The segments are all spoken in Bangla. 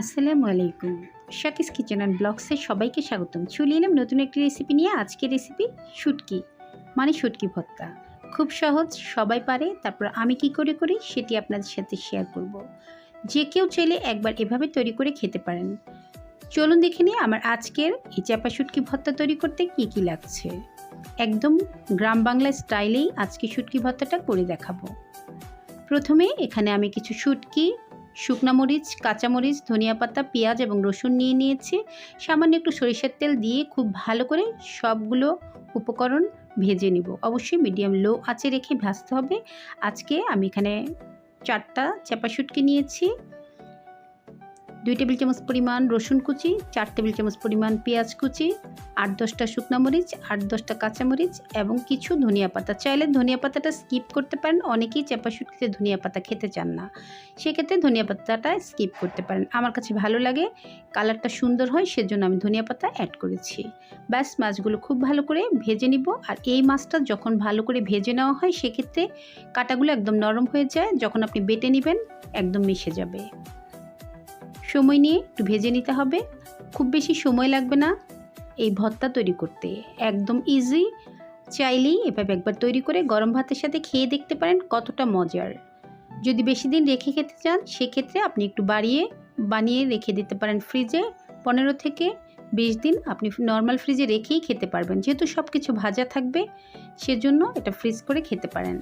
আসসালামু আলাইকুম। শাকিস কিচেন অ্যান্ড ব্লগসের সবাইকে স্বাগতম। চলে এলাম নতুন একটি রেসিপি নিয়ে। আজকের রেসিপি শুটকি মানে শুটকি ভর্তা। খুব সহজ, সবাই পারে, তারপর আমি কি করে করি সেটি আপনাদের সাথে শেয়ার করব। যে কেউ চাইলে একবার এভাবে তৈরি করে খেতে পারেন। চলুন দেখে নিই আমার আজকের এই চাপা শুটকি ভর্তা তৈরি করতে কি কি লাগছে। একদম গ্রাম বাংলা স্টাইলেই আজকে শুটকি ভর্তাটা করে দেখাবো। প্রথমে এখানে আমি কিছু শুটকি শুকনা মরিচ কাঁচামরিচ ধনিয়া পাতা, পেঁয়াজ এবং রসুন নিয়ে নিয়েছি। সামান্য একটু সরিষার তেল দিয়ে খুব ভালো করে সবগুলো উপকরণ ভেজে নিব। অবশ্যই মিডিয়াম লো আঁচে রেখে ভাজতে হবে। আজকে আমি এখানে চারটা চাপা শুটকি নিয়েছি। দুই টেবিল চামচ পরিমাণ রসুন কুচি, চার টেবিল চামচ পরিমাণ পেঁয়াজ কুচি, আট দশটা শুকনা মরিচ, আট দশটা কাঁচামরিচ এবং কিছু ধনিয়া পাতা। চাইলে ধনিয়া পাতাটা স্কিপ করতে পারেন, অনেকেই চাপা শুটকিতে ধনিয়া পাতা খেতে চান না। সেক্ষেত্রে ধনিয়া পাতাটা স্কিপ করতে পারেন। আমার কাছে ভালো লাগে, কালারটা সুন্দর হয়, সেজন্য আমি ধনিয়া পাতা অ্যাড করেছি। ব্যাস, মাছগুলো খুব ভালো করে ভেজে নিব। আর এই মাছটা যখন ভালো করে ভেজে নেওয়া হয়, সেক্ষেত্রে কাটাগুলো একদম নরম হয়ে যায়। যখন আপনি বেটে নেবেন, একদম মিশে যাবে। সময় নিয়ে একটু ভেজে নিতে হবে। খুব বেশি সময় লাগবে না। এই ভর্তা তৈরি করতে। একদম ইজি চাইলেই এভাবে একবার তৈরি করে গরম ভাতের সাথে খেয়ে দেখতে পারেন কতটা মজার। যদি বেশি দিন রেখে খেতে চান, সেক্ষেত্রে আপনি একটু বাড়িয়ে, বানিয়ে রেখে দিতে পারেন ফ্রিজে পনেরো থেকে বিশ দিন আপনি নর্মাল ফ্রিজে রেখেই খেতে পারবেন। যেহেতু সব কিছু ভাজা থাকবে, সেজন্য এটা ফ্রিজ করে খেতে পারেন।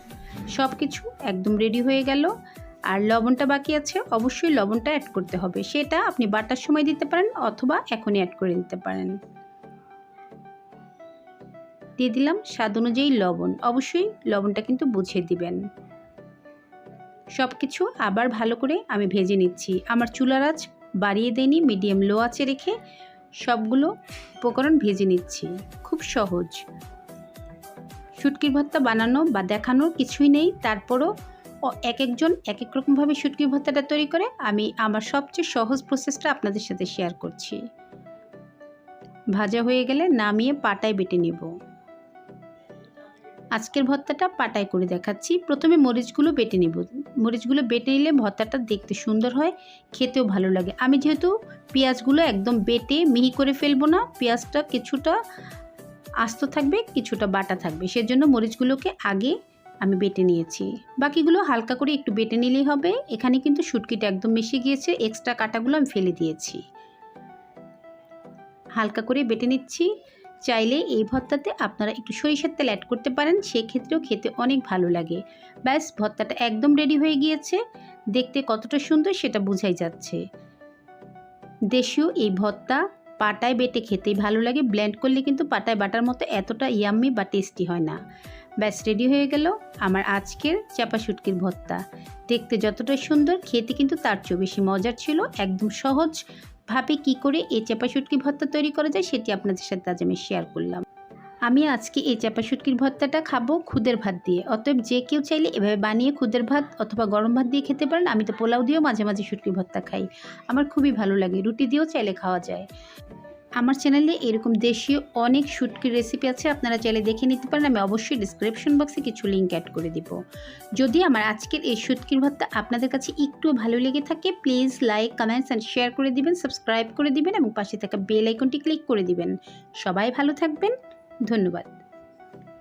সব কিছু একদম রেডি হয়ে গেল। আর লবণটা বাকি আছে, অবশ্যই লবণটা অ্যাড করতে হবে। সেটা আপনি বাটার সময় দিতে পারেন অথবা এখনই অ্যাড করে দিতে পারেন। দিয়ে দিলাম স্বাদ অনুযায়ী লবণ। অবশ্যই লবণটা কিন্তু বুঝিয়ে দিবেন। সব কিছু আবার ভালো করে আমি ভেজে নিচ্ছি। আমার চুলার আঁচ বাড়িয়ে দেয়নি মিডিয়াম লো আঁচে রেখে সবগুলো উপকরণ ভেজে নিচ্ছি। খুব সহজ। শুটকির ভর্তা বানানো বা দেখানোর কিছুই নেই। তারপরও এক একজন এক এক রকমভাবে শুটকির ভর্তাটা তৈরি করে আমি আমার সবচেয়ে সহজ প্রসেসটা আপনাদের সাথে শেয়ার করছি। ভাজা হয়ে গেলে নামিয়ে পাটায় বেটে নেব। আজকের ভর্তাটা পাটায় করে দেখাচ্ছি। প্রথমে মরিচগুলো বেটে নেব। মরিচগুলো বেটে নিলে ভর্তাটা দেখতে সুন্দর হয়, খেতেও ভালো লাগে। আমি যেহেতু পেঁয়াজগুলো একদম বেটে মিহি করে ফেলব না, পেঁয়াজটা কিছুটা আস্ত থাকবে, কিছুটা বাটা থাকবে। সেজন্য মরিচগুলোকে আগে আমি বেটে নিয়েছি। বাকিগুলো হালকা করে একটু বেটে নিলেই হবে। এখানে কিন্তু শুটকিটা একদম মিশে গিয়েছে। এক্সট্রা কাটাগুলো আমি ফেলে দিয়েছি। হালকা করে বেটে নিচ্ছি। চাইলে এই ভর্তাতে আপনারা একটু সরিষার তেল অ্যাড করতে পারেন। সেক্ষেত্রেও খেতে অনেক ভালো লাগে। ব্যাস, ভর্তাটা একদম রেডি হয়ে গিয়েছে। দেখতে কতটা সুন্দর সেটা বোঝাই যাচ্ছে। দেশীয় এই ভর্তা পাটায় বেটে খেতেই ভালো লাগে। ব্লেন্ড করলে কিন্তু পাটায় বাটার মতো এতটা ইয়াম্মি বা টেস্টি হয় না। ব্যাস রেডি হয়ে গেল আমার আজকের চাপা শুটকির ভর্তা। দেখতে যতটা সুন্দর, খেতে কিন্তু তার চেয়েও বেশি মজার ছিল। একদম সহজ ভাবে কি করে এই চাপা শুটকি ভর্তা তৈরি করা যায় সেটি আপনাদের সাথে আজ আমি শেয়ার করলাম। আমি আজকে এই চাপা শুটকির ভর্তাটা খাব খুদের ভাত দিয়ে। অতএব যে কেউ চাইলে এভাবে বানিয়ে খুদের ভাত অথবা গরম ভাত দিয়ে খেতে পারেন। আমি তো পোলাও দিয়েও মাঝে মাঝে শুটকির ভর্তা খাই। আমার খুবই ভালো লাগে, রুটি দিয়েও চাইলে খাওয়া যায়। আমার চ্যানেলে এরকম দেশীয় অনেক শুটকির রেসিপি আছে, আপনারা চাইলে দেখে নিতে পারেন। আমি অবশ্যই ডিসক্রিপশন বক্সে কিছু লিঙ্ক অ্যাড করে দিব। যদি আমার আজকের এই শুটকির ভর্তা আপনাদের কাছে একটু ভালো লেগে থাকে please like comments and share করে দিবেন সাবস্ক্রাইব করে দিবেন এবং পাশে থাকা বেল আইকনটি ক্লিক করে দিবেন। সবাই ভালো থাকবেন। ধন্যবাদ।